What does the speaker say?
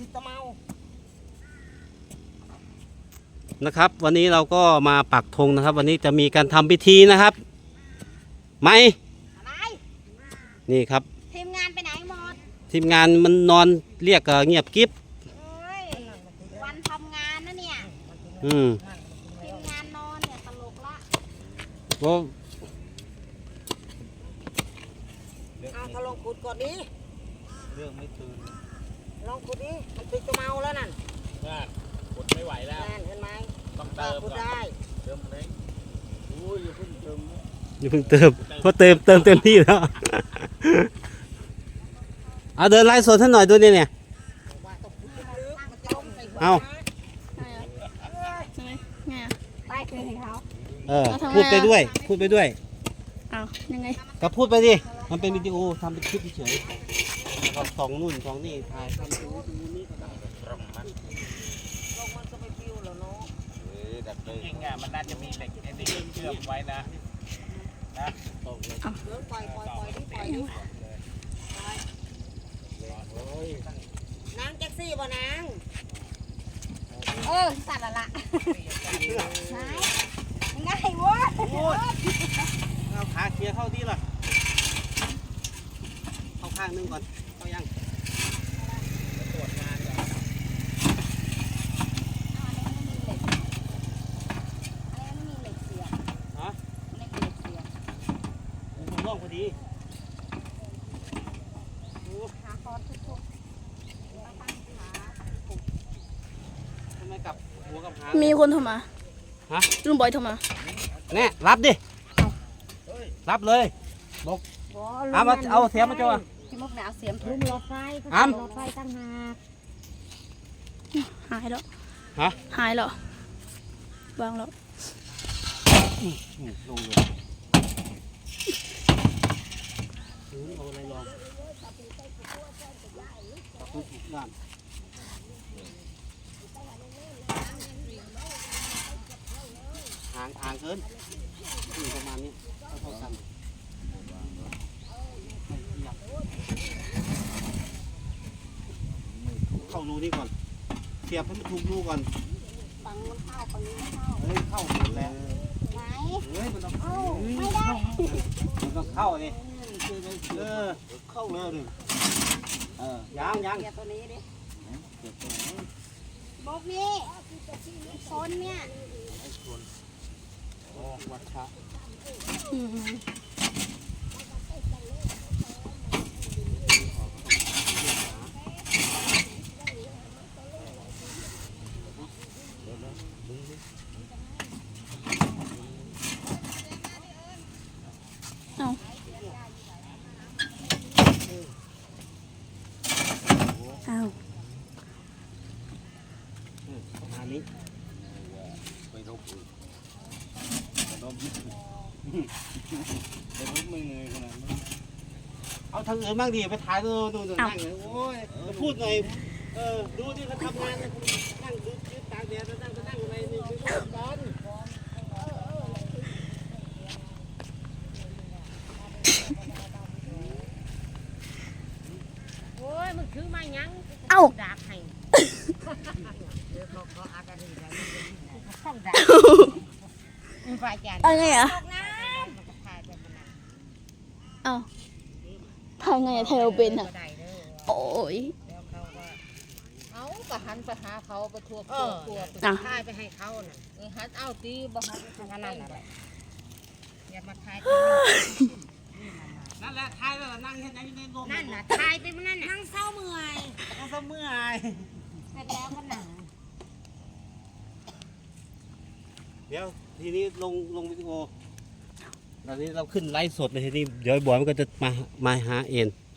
คือตะเมานะครับ วันนี้เราก็มาปักธงนะครับ วันนี้จะมีการทำพิธีนะครับ ไหมอะไรนี่ครับ ทีมงานไปไหนหมดทีมงานมันนอนเรียกเอ่อเงียบกิ๊บเอ้ยวันทำงานนะเนี่ยอืมทีมงานนอนเนี่ยตลกละเพราะเอาถ้าลองขุดก่อนดิเรื่องไม่ตื่น ลองขุดดิมันคือตะเมาแล้วนั่นน่ากดไม่ไหวแล้ว นั่นเห็นไหมต้องถ้าเติมขุดก่อนได้เติมเล็กอุ้ยอย่าเพิ่งเติมนะอย่าเพิ่งเติมเพราะเติมเติมเต็มที่แล้ว เอาเดินไล่สดท่านหน่อยดูเนี่ยเนี่ย ว่าต้องขุดลึกๆมันจะลงใส่หัวเอา ใช่ไหมไงอะ ไปคืนให้เขาเออ เอาทำไม พูดไปอะด้วย พูดไปด้วย เอายังไง ก็พูดไปดิ มันเป็นวิดีโอทำเป็นคลิปเฉยๆ แล้วก็สองนู่นสองนี่ถ่ายทำดูดูนี่ก็ได้ตรงมันลงมันก็ไม่ฟิวแล้วเนาะเอ้ยดับเลยจริงอะมันน่าจะมีเหล็กไอ้นี่เชื่อมไว้นะนะตรงเลยเดินปล่อยปล่อยปล่อยดิปล่อยดิโอ้ยนางแท็กซี่บ่นางเออสัตว์ละละไหนยังไงวะเอาขาเคลียร์เข้าที่ละเข้าข้างนึงก่อน เข้ายัง ตรวจงานก่อน อะไรไม่มีเหล็กเสียบ ฮะ ไม่มีเหล็กเสียบ ผมร่องพอ ดีหาคอนทุกๆไปตั้งขาทำไมกลับหัวกับหางมีคนโทรมาฮะลุงบอยโทรมา แน่รับดิ รับเลยบ่เอามาเอาเสียมมาจ้ะพี่มุกเนี่ยเอาเสียมทุลุบมหลอดไฟก็อ้ำหลอดไฟตั้งหากหายแล้วฮะหายแล้ววางแล้วอืมลงเลย อืมเอาอะไรลองปรับทุกด้านห่างห่างเกินนี่ประมาณนี้เท่าๆกันเข้ารูนี่ก่อน เสียบให้มันถูกรูก่อนฟังมันเข้าฟังนี้ไม่เข้าเฮ้ยเข้าหมดแล้วไหนเฮ้ยมันต้องเข้าไม่ได้มันต้องเข้าดิ เออเข้าแล้วดิเออยังยังเสียบตัวนี้ดิบอกนี่โซนเนี่ยโอ้วัดชะอืม อ้าวอืมประมาณนี้ไปรบอีกไปรบยึดไปรบไม่เหนื่อยขนาดนั้นเอาทางอื่นบ้างดิไปถ่ายดูดูดูนั่งเลยโอ้ยมาพูดหน่อยเออดูที่เขาทำงานนะนั่งดูยืนตากแดดแล้วนั่งก็นั่งอะไรนี่ดูร้อน โอ้ยมึงถือมายัง เอ้า ดากให้เดี๋ยวเขาเขาอาการดีแล้วเขาข้องดากมึงฝ่า ยจานเอาไงอะตกน้ำมันก็พายไปมันน่ะเอ้าทำไงอะไทยเราเป็นอะก็ได้เด้อโอ้ยแล้วเขาก็เอาก็หันไปหาเขาไปทั่วเอทั่วอทั่วอะพายไปให้เขาน่ะเออหันเอาตีบ่หันทางนั้นน่ะแหละอย่ามาทาย นั่นแหละถ่ายแล้วนั่งเห็นยังในลมนั่นน่ะทายไปมันนั่นน่ะนั่งเศร้าเมื่อยก็เสมื่อยเสร็จแล้วก็หนังเดี๋ยวทีนี้ลงลงวิดีโอตอนนี้เราขึ้นไลฟ์สดเลยทีนี้เดี๋ยวไอ้บอยมันก็จะมามาหาเอ็นเ